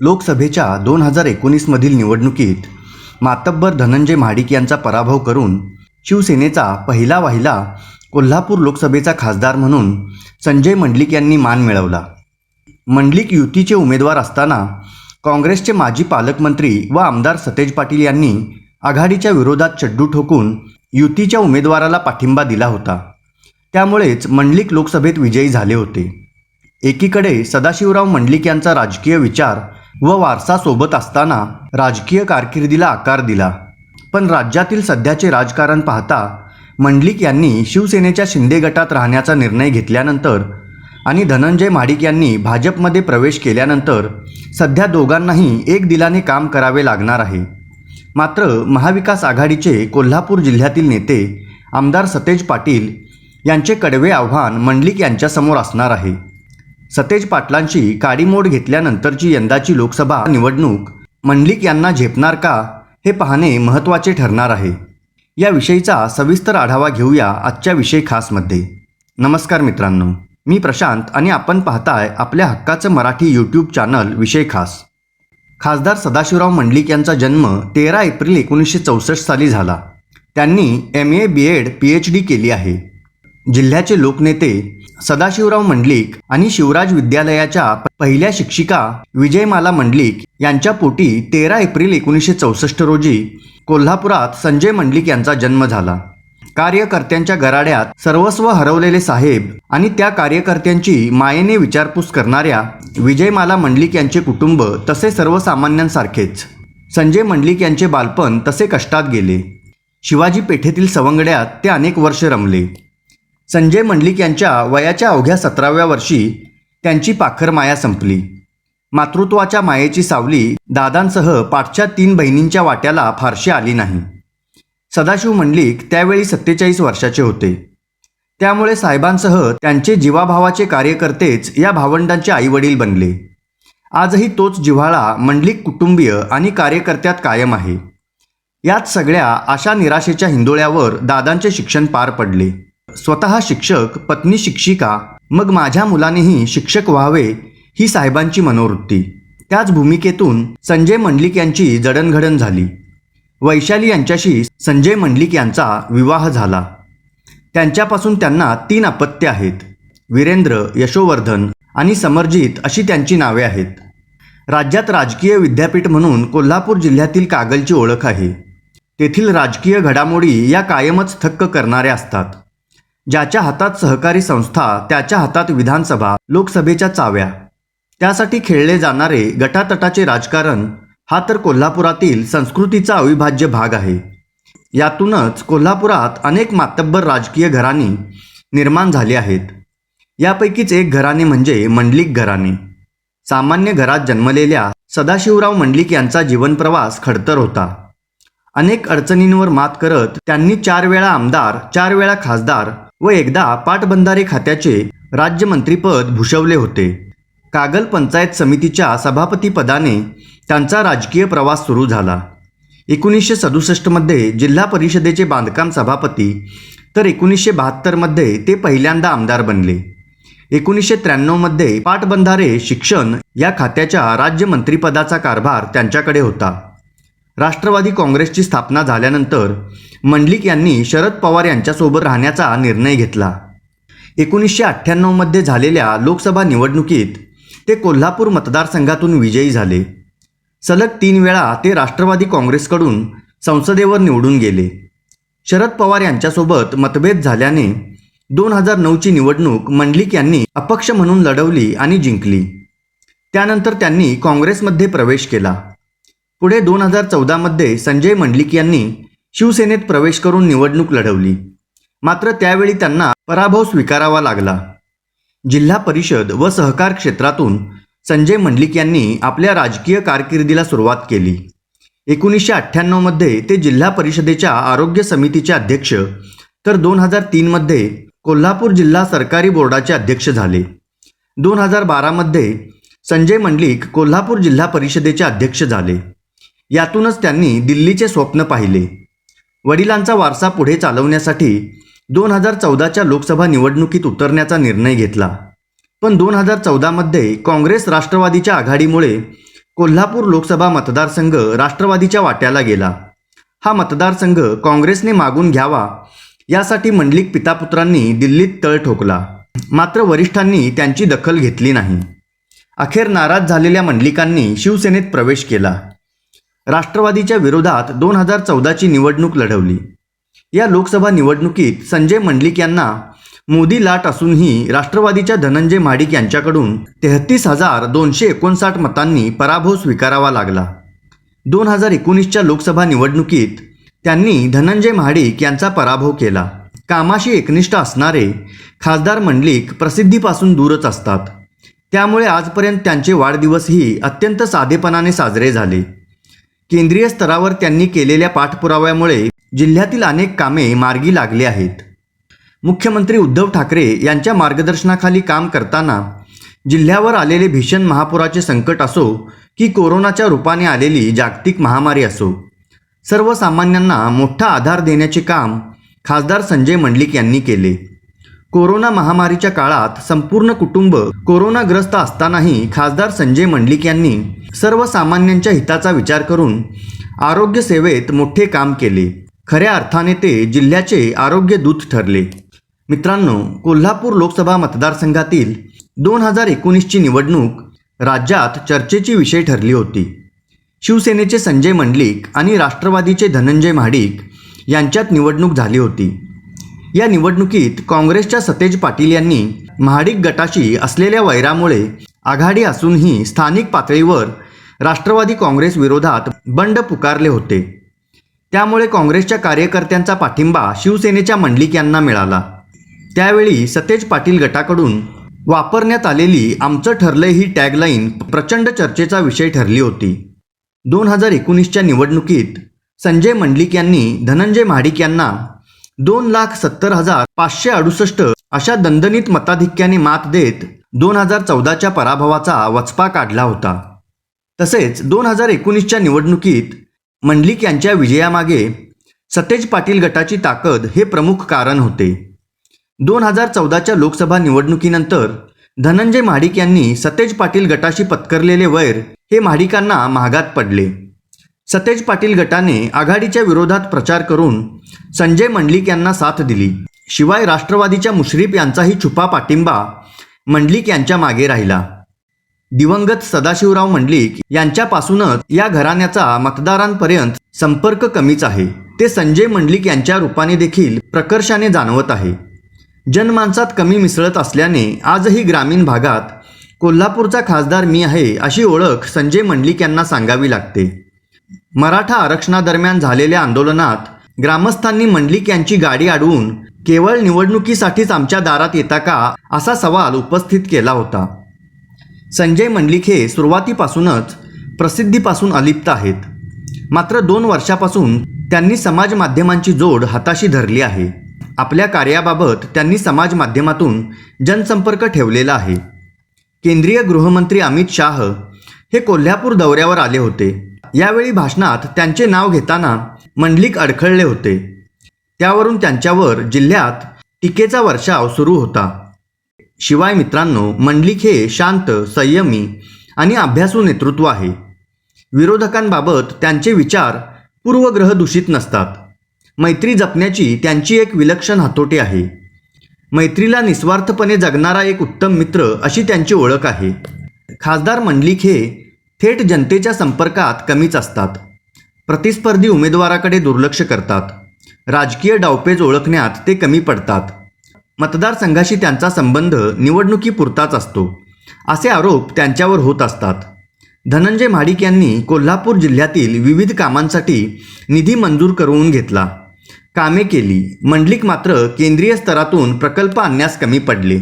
लोकसभेच्या दोन हजार एकोणीसमधील निवडणुकीत मातब्बर धनंजय महाडिक यांचा पराभव करून शिवसेनेचा पहिला वाहिला कोल्हापूर लोकसभेचा खासदार म्हणून संजय मंडलिक यांनी मान मिळवला. मंडलिक युतीचे उमेदवार असताना काँग्रेसचे माजी पालकमंत्री व आमदार सतेज पाटील यांनी आघाडीच्या विरोधात चड्डू ठोकून युतीच्या उमेदवाराला पाठिंबा दिला होता. त्यामुळेच मंडलिक लोकसभेत विजयी झाले होते. एकीकडे सदाशिवराव मंडलिक यांचा राजकीय विचार व वारसा सोबत असताना राजकीय कारकिर्दीला आकार दिला. पण राज्यातील सध्याचे राजकारण पाहता मंडलिक यांनी शिवसेनेच्या शिंदे गटात राहण्याचा निर्णय घेतल्यानंतर आणि धनंजय महाडिक यांनी भाजपमध्ये प्रवेश केल्यानंतर सध्या दोघांनाही एक दिलाने काम करावे लागणार आहे. मात्र महाविकास आघाडीचे कोल्हापूर जिल्ह्यातील नेते आमदार सतेज पाटील यांचे कडवे आव्हान मंडलिक यांच्यासमोर असणार आहे. सतेज पाटलांची काडीमोड घेतल्यानंतरची यंदाची लोकसभा निवडणूक मंडलिक यांना झेपणार का हे पाहणे महत्त्वाचे ठरणार आहे. याविषयीचा सविस्तर आढावा घेऊया आजच्या विषय खासमध्ये. नमस्कार मित्रांनो मी प्रशांत आणि आपण पाहताय आपल्या हक्काचं मराठी यूट्यूब चॅनल विषय खास. खासदार सदाशिवराव मंडलिक यांचा जन्म तेरा एप्रिल एकोणीसशे चौसष्ट साली झाला. त्यांनी M A B Ed P H D केली आहे. जिल्ह्याचे लोकनेते सदाशिवराव मंडलिक आणि शिवराज विद्यालयाच्या पहिल्या शिक्षिका विजयमाला मंडलिक यांच्या पोटी तेरा एप्रिल एकोणीसशे चौसष्ट रोजी कोल्हापुरात संजय मंडलिक यांचा जन्म झाला. कार्यकर्त्यांच्या गराड्यात सर्वस्व हरवलेले साहेब आणि त्या कार्यकर्त्यांची मायेने विचारपूस करणाऱ्या विजयमाला मंडलिक यांचे कुटुंब तसे सर्वसामान्यांसारखेच. संजय मंडलिक यांचे बालपण तसे कष्टात गेले. शिवाजी पेठेतील सवंगड्यात ते अनेक वर्ष रमले. संजय मंडलिक यांच्या वयाच्या अवघ्या सतराव्या वर्षी त्यांची पाखर माया संपली. मातृत्वाच्या मायेची सावली दादांसह पाठच्या तीन बहिणींच्या वाट्याला फारशी आली नाही. सदाशिव मंडलिक त्यावेळी सत्तेचाळीस वर्षाचे होते. त्यामुळे साहेबांसह त्यांचे जीवाभावाचे कार्यकर्तेच या भावंडांचे आईवडील बनले. आजही तोच जिव्हाळा मंडलिक कुटुंबीय आणि कार्यकर्त्यात कायम आहे. यात सगळ्या आशा निराशेच्या हिंदोळ्यावर दादांचे शिक्षण पार पडले. स्वतः शिक्षक पत्नी शिक्षिका मग माझ्या मुलानेही शिक्षक व्हावे ही साहेबांची मनोवृत्ती. त्याच भूमिकेतून संजय मंडलिक यांची जडणघडण झाली. वैशाली यांच्याशी संजय मंडलिक यांचा विवाह झाला. त्यांच्यापासून त्यांना तीन अपत्य आहेत. वीरेंद्र यशोवर्धन आणि समरजित अशी त्यांची नावे आहेत. राज्यात राजकीय विद्यापीठ म्हणून कोल्हापूर जिल्ह्यातील कागलची ओळख आहे. तेथील राजकीय घडामोडी या कायमच थक्क करणाऱ्या असतात. ज्याच्या हातात सहकारी संस्था त्याच्या हातात विधानसभा लोकसभेच्या चाव्या. त्यासाठी खेळले जाणारे गटातटाचे राजकारण हा तर कोल्हापुरातील संस्कृतीचा अविभाज्य भाग आहे. यातूनच कोल्हापुरात अनेक मातब्बर राजकीय घराणी निर्माण झाली आहेत. यापैकीच एक घराणे म्हणजे मंडलिक घराणे. सामान्य घरात जन्मलेल्या सदाशिवराव मंडलिक यांचा जीवनप्रवास खडतर होता. अनेक अडचणींवर मात करत त्यांनी चार वेळा आमदार चार वेळा खासदार व एकदा पाटबंधारे खात्याचे राज्यमंत्रीपद भूषवले होते. कागल पंचायत समितीच्या सभापतीपदाने त्यांचा राजकीय प्रवास सुरू झाला. एकोणीसशे सदुसष्टमध्ये जिल्हा परिषदेचे बांधकाम सभापती तर एकोणीसशे बहात्तरमध्ये ते पहिल्यांदा आमदार बनले. एकोणीसशे त्र्याण्णवमध्ये पाटबंधारे शिक्षण या खात्याच्या राज्यमंत्रीपदाचा कारभार त्यांच्याकडे होता. राष्ट्रवादी काँग्रेसची स्थापना झाल्यानंतर मंडलिक यांनी शरद पवार यांच्यासोबत राहण्याचा निर्णय घेतला. एकोणीसशे अठ्ठ्याण्णवमध्ये झालेल्या लोकसभा निवडणुकीत ते कोल्हापूर मतदारसंघातून विजयी झाले. सलग तीन वेळा ते राष्ट्रवादी काँग्रेसकडून संसदेवर निवडून गेले. शरद पवार यांच्यासोबत मतभेद झाल्याने दोन हजार नऊची निवडणूक मंडलिक यांनी अपक्ष म्हणून लढवली आणि जिंकली. त्यानंतर त्यांनी काँग्रेसमध्ये प्रवेश केला. पुढे दोन हजार चौदामध्ये संजय मंडलिक यांनी शिवसेनेत प्रवेश करून निवडणूक लढवली. मात्र त्यावेळी त्यांना पराभव स्वीकारावा लागला. जिल्हा परिषद व सहकार क्षेत्रातून संजय मंडलिक यांनी आपल्या राजकीय कारकिर्दीला सुरुवात केली. एकोणीसशे अठ्ठ्याण्णवमध्ये ते जिल्हा परिषदेच्या आरोग्य समितीचे अध्यक्ष तर दोन हजार तीनमध्ये कोल्हापूर जिल्हा सरकारी बोर्डाचे अध्यक्ष झाले. दोन हजार बारामध्ये संजय मंडलिक कोल्हापूर जिल्हा परिषदेचे अध्यक्ष झाले. यातूनच त्यांनी दिल्लीचे स्वप्न पाहिले. वडिलांचा वारसा पुढे चालवण्यासाठी दोन हजार चौदाच्या लोकसभा निवडणुकीत उतरण्याचा निर्णय घेतला. पण दोन हजार चौदामध्ये काँग्रेस राष्ट्रवादीच्या आघाडीमुळे कोल्हापूर लोकसभा मतदारसंघ राष्ट्रवादीच्या वाट्याला गेला. हा मतदारसंघ काँग्रेसने मागून घ्यावा यासाठी मंडलिक पितापुत्रांनी दिल्लीत तळ ठोकला. मात्र वरिष्ठांनी त्यांची दखल घेतली नाही. अखेर नाराज झालेल्या मंडलिकांनी शिवसेनेत प्रवेश केला. राष्ट्रवादीच्या विरोधात दोन हजार चौदाची निवडणूक लढवली. या लोकसभा निवडणुकीत संजय मंडलिक यांना मोदी लाट असूनही राष्ट्रवादीच्या धनंजय महाडिक यांच्याकडून तेहतीस हजार दोनशे एकोणसाठ मतांनी पराभव स्वीकारावा लागला. दोन हजार एकोणीसच्या लोकसभा निवडणुकीत त्यांनी धनंजय महाडिक यांचा पराभव केला. कामाशी एकनिष्ठ असणारे खासदार मंडलिक प्रसिद्धीपासून दूरच असतात. त्यामुळे आजपर्यंत त्यांचे वाढदिवसही अत्यंत साधेपणाने साजरे झाले. केंद्रीय स्तरावर त्यांनी केलेल्या पाठपुराव्यामुळे जिल्ह्यातील अनेक कामे मार्गी लागली आहेत. मुख्यमंत्री उद्धव ठाकरे यांच्या मार्गदर्शनाखाली काम करताना जिल्ह्यावर आलेले भीषण महापुराचे संकट असो की कोरोनाच्या रूपाने आलेली जागतिक महामारी असो सर्वसामान्यांना मोठा आधार देण्याचे काम खासदार संजय मंडलिक यांनी केले. कोरोना महामारीच्या काळात संपूर्ण कुटुंब कोरोनाग्रस्त असतानाही खासदार संजय मंडलिक यांनी सर्वसामान्यांच्या हिताचा विचार करून आरोग्य सेवेत मोठे काम केले. खऱ्या अर्थाने ते जिल्ह्याचे आरोग्य दूत ठरले. मित्रांनो कोल्हापूर लोकसभा मतदारसंघातील दोन हजार एकोणीसची निवडणूक राज्यात चर्चेची विषय ठरली होती. शिवसेनेचे संजय मंडलिक आणि राष्ट्रवादीचे धनंजय महाडिक यांच्यात निवडणूक झाली होती. या निवडणुकीत काँग्रेसच्या सतेज पाटील यांनी महाडिक गटाशी असलेल्या वैरामुळे आघाडी असूनही स्थानिक पातळीवर राष्ट्रवादी काँग्रेस विरोधात बंड पुकारले होते. त्यामुळे काँग्रेसच्या कार्यकर्त्यांचा पाठिंबा शिवसेनेच्या मंडलिक यांना मिळाला. त्यावेळी सतेज पाटील गटाकडून वापरण्यात आलेली आमचं ठरलंय ही टॅगलाईन प्रचंड चर्चेचा विषय ठरली होती. दोन हजार एकोणीसच्या निवडणुकीत संजय मंडलिक यांनी धनंजय महाडिक यांना दोन लाख सत्तर हजार पाचशे अडुसष्ट अशा दणदणीत मताधिक्याने मात देत दोन हजार चौदाच्या पराभवाचा वचपा काढला होता. तसेच दोन हजार एकोणीसच्या निवडणुकीत मंडलिक यांच्या विजयामागे सतेज पाटील गटाची ताकद हे प्रमुख कारण होते. दोन हजार चौदाच्या लोकसभा निवडणुकीनंतर धनंजय महाडिक यांनी सतेज पाटील गटाशी पत्करलेले वैर हे महाडिकांना महागात पडले. सतेज पाटील गटाने आघाडीच्या विरोधात प्रचार करून संजय मंडलिक यांना साथ दिली. शिवाय राष्ट्रवादीच्या मुश्रीफ यांचाही छुपा पाठिंबा मंडलिक यांच्या मागे राहिला. दिवंगत सदाशिवराव मंडलिक यांच्यापासूनच या घराण्याचा मतदारांपर्यंत संपर्क कमीच आहे. ते संजय मंडलिक यांच्या रूपाने देखील प्रकर्षाने जाणवत आहे. जनमानसात कमी मिसळत असल्याने आजही ग्रामीण भागात कोल्हापूरचा खासदार मी आहे अशी ओळख संजय मंडलिक यांना सांगावी लागते. मराठा आरक्षणादरम्यान झालेल्या आंदोलनात ग्रामस्थांनी मंडलिक यांची गाडी अडवून केवळ निवडणुकीसाठीच आमच्या दारात येता का? असा सवाल उपस्थित केला होता. संजय मंडलिक हे सुरुवातीपासूनच प्रसिद्धीपासून अलिप्त आहेत. मात्र दोन वर्षापासून त्यांनी समाज माध्यमांची जोड हाताशी धरली आहे. आपल्या कार्याबाबत त्यांनी समाज माध्यमातून जनसंपर्क ठेवलेला आहे. केंद्रीय गृहमंत्री अमित शाह हे कोल्हापूर दौऱ्यावर आले होते. यावेळी भाषणात त्यांचे नाव घेताना मंडलिक अडखळले होते. त्यावरून त्यांच्यावर जिल्ह्यात टीकेचा वर्षाव सुरू होता. शिवाय मित्रांनो मंडलिक हे शांत संयमी आणि अभ्यासू नेतृत्व आहे. विरोधकांबाबत त्यांचे विचार पूर्वग्रह दूषित नसतात. मैत्री जपण्याची त्यांची एक विलक्षण हातोटी आहे. मैत्रीला निस्वार्थपणे जगणारा एक उत्तम मित्र अशी त्यांची ओळख आहे. खासदार मंडलिक हे थेट जनतेच्या संपर्कात कमीच असतात. प्रतिस्पर्धी उमेदवाराकडे दुर्लक्ष करतात. राजकीय डावपेच ओळखण्यात ते कमी पडतात. मतदारसंघाशी त्यांचा संबंध निवडणुकीपुरताच असतो. असे आरोप त्यांच्यावर होत असतात. धनंजय महाडिक यांनी कोल्हापूर जिल्ह्यातील विविध कामांसाठी निधी मंजूर करून घेतला. कामे केली. मंडलिक मात्र केंद्रीय स्तरातून प्रकल्प आणण्यास कमी पडले.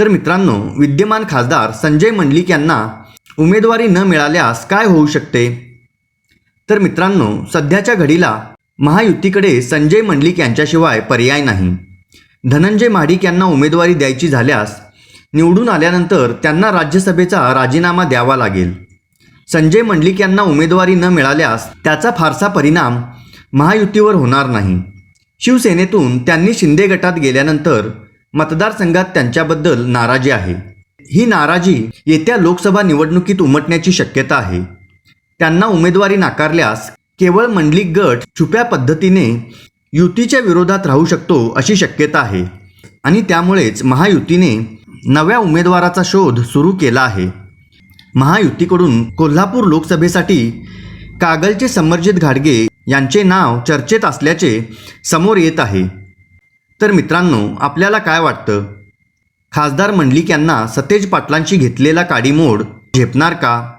तर मित्रांनो विद्यमान खासदार संजय मंडलिक यांना उमेदवारी न मिळाल्यास काय होऊ शकते? तर मित्रांनो सध्याच्या घडीला महायुतीकडे संजय मंडलिक यांच्याशिवाय पर्याय नाही. धनंजय महाडिक यांना उमेदवारी द्यायची झाल्यास निवडून आल्यानंतर त्यांना राज्यसभेचा राजीनामा द्यावा लागेल. संजय मंडलिक यांना उमेदवारी न मिळाल्यास त्याचा फारसा परिणाम महायुतीवर होणार नाही. शिवसेनेतून त्यांनी शिंदे गटात गेल्यानंतर मतदारसंघात त्यांच्याबद्दल नाराजी आहे. ही नाराजी येत्या लोकसभा निवडणुकीत उमटण्याची शक्यता आहे. त्यांना उमेदवारी नाकारल्यास केवळ मंडलिक गट छुप्या पद्धतीने युतीच्या विरोधात राहू शकतो अशी शक्यता आहे. आणि त्यामुळेच महायुतीने नव्या उमेदवाराचा शोध सुरू केला आहे. महायुतीकडून कोल्हापूर लोकसभेसाठी कागलचे समर्जित घाडगे यांचे नाव चर्चेत असल्याचे समोर येत आहे. तर मित्रांनो आपल्याला काय वाटतं? खासदार मंडलिक यांना सतेज पाटलांशी घेतलेला काडीमोड झेपणार का?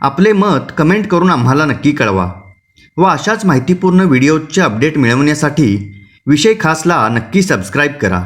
आपले मत कमेंट करून आम्हाला नक्की कळवा. व अशाच माहितीपूर्ण व्हिडिओचे अपडेट मिळवण्यासाठी विषय खासला नक्की सबस्क्राईब करा.